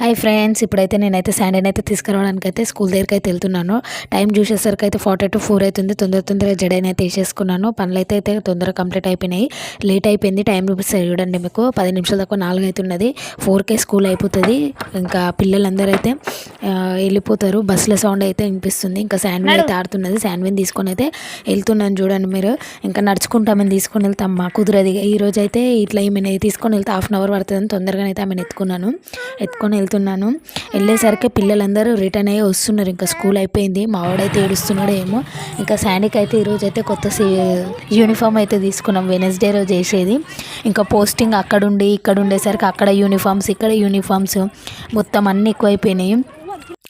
Hi friends ఇప్పుడైతే నేనైతే శాండీని అయితే తీసుకురావడానికి అయితే స్కూల్ దగ్గరికి అయితే వెళ్తున్నాను. టైం చూసేసరికి అయితే ఫార్టీ టు ఫోర్ అవుతుంది. తొందర తొందరగా జడైన అయితే వేసేసుకున్నాను. పనులు అయితే అయితే తొందరగా కంప్లీట్ అయిపోయినాయి. లేట్ అయిపోయింది టైం చూపిస్తారు చూడండి మీకు. పది నిమిషాల దాకా నాలుగు అవుతున్నది ఫోర్కే స్కూల్ అయిపోతుంది. ఇంకా పిల్లలందరూ అయితే వెళ్ళిపోతారు. బస్సుల సౌండ్ అయితే వినిపిస్తుంది. ఇంకా శాండ్విన్ అయితే ఆడుతున్నది. శాండ్విన్ తీసుకొని అయితే వెళ్తున్నాను చూడండి మీరు. ఇంకా నడుచుకుంటామని తీసుకొని వెళ్తాం మా కుదరది. ఈ రోజు అయితే ఇట్లా ఈమెను తీసుకొని వెళ్తే హాఫ్ అన్ అవర్ పడుతుందని తొందరగానే అయితే ఆమెను ఎత్తుకున్నాను. ఎత్తుకొని వెళ్తున్నాను. వెళ్ళేసరికి పిల్లలందరూ రిటర్న్ అయ్యి వస్తున్నారు. ఇంకా స్కూల్ అయిపోయింది. మా వాడైతే ఏడుస్తున్నాడు ఏమో. ఇంకా శాండీకి అయితే ఈరోజు అయితే కొత్త యూనిఫామ్ అయితే తీసుకున్నాం. వెనస్డే రోజు వేసేది ఇంకా పోస్టింగ్ అక్కడ ఉండి ఇక్కడ ఉండేసరికి అక్కడ యూనిఫామ్స్ ఇక్కడ యూనిఫామ్స్ మొత్తం అన్నీ ఎక్కువైపోయినాయి.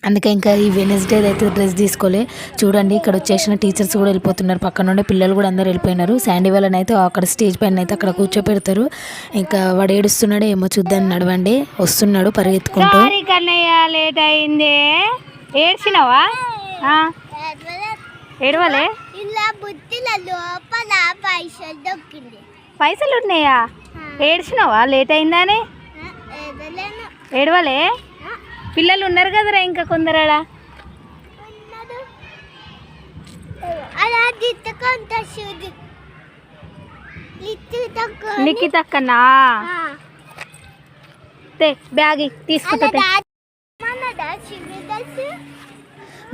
అందుకే ఇంకా ఈ వెనస్డే అయితే డ్రెస్ తీసుకోలే. చూడండి ఇక్కడ వచ్చేసిన టీచర్స్ కూడా వెళ్ళిపోతున్నారు. పక్కన నుండి పిల్లలు కూడా అందరూ వెళ్ళిపోయినారు. శాండీ వాళ్ళని అయితే అక్కడ స్టేజ్ పైన అయితే అక్కడ కూర్చోపెడతారు. ఇంకా వాడు ఏడుస్తున్నాడు ఏమో చూద్దాం నడవండి. వస్తున్నాడు పరిగెత్తుకుంటూ. సారీ కన్నయ్య లేట్ అయింది. ఏడ్చినావా? ఏడవలే? ఇలా బుద్ధిల లోపల పైసలు ఉన్నాయా? ఏడ్చినావా? లేట్ అయిందని? ఏడవలే? పిల్లలు ఉన్నారు కదరా ఇంకా కొందరాడా ఉన్నది అలా దిట్టుకుంట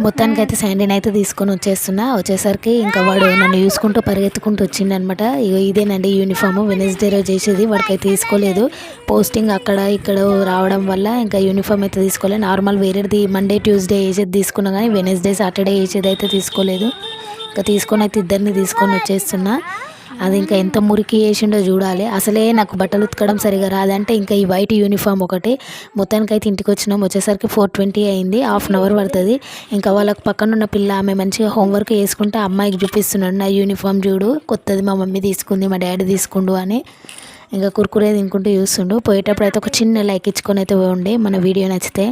మొత్తానికి అయితే శాండీని అయితే తీసుకొని వచ్చేస్తున్నా. వచ్చేసరికి ఇంకా వాడు నన్ను చూసుకుంటూ పరిగెత్తుకుంటూ వచ్చిందనమాట ఇగో ఇదేనండి యూనిఫామ్. వెనస్డే రోజు చేసేది. వాడికైతే తీసుకోలేదు. పోస్టింగ్ అక్కడ ఇక్కడ రావడం వల్ల ఇంకా యూనిఫామ్ అయితే తీసుకోలేదు నార్మల్ వేరేది మండే ట్యూస్డే వేసేది తీసుకున్నా కానీ వెనస్డే సాటర్డే వేసేది అయితే తీసుకోలేదు. ఇంకా తీసుకొని అయితే ఇద్దరిని తీసుకొని వచ్చేస్తున్నా. అది ఇంకా ఎంత మురికి వేసిండో చూడాలి. అసలే నాకు బట్టలు ఉతకడం సరిగా రాదంటే ఇంకా ఈ వైట్ యూనిఫామ్ ఒకటి. మొత్తానికి అయితే ఇంటికి వచ్చినాం. వచ్చేసరికి ఫోర్ ట్వంటీ అయింది. హాఫ్ అన్ అవర్ పడుతుంది. ఇంకా వాళ్ళకి పక్కన ఉన్న పిల్ల ఆమె మంచిగా హోంవర్క్ వేసుకుంటే ఆ అమ్మాయికి చూపిస్తున్నాడు. నా యూనిఫామ్ చూడు కొత్తది మా మమ్మీ తీసుకుంది మా డాడీ తీసుకుండు అని ఇంకా కుర్కురే తినుకుంటూ చూస్తుండు. పోయేటప్పుడు అయితే ఒక చిన్న లైక్ ఇచ్చుకొని అయితే ఉండే మన వీడియో నచ్చితే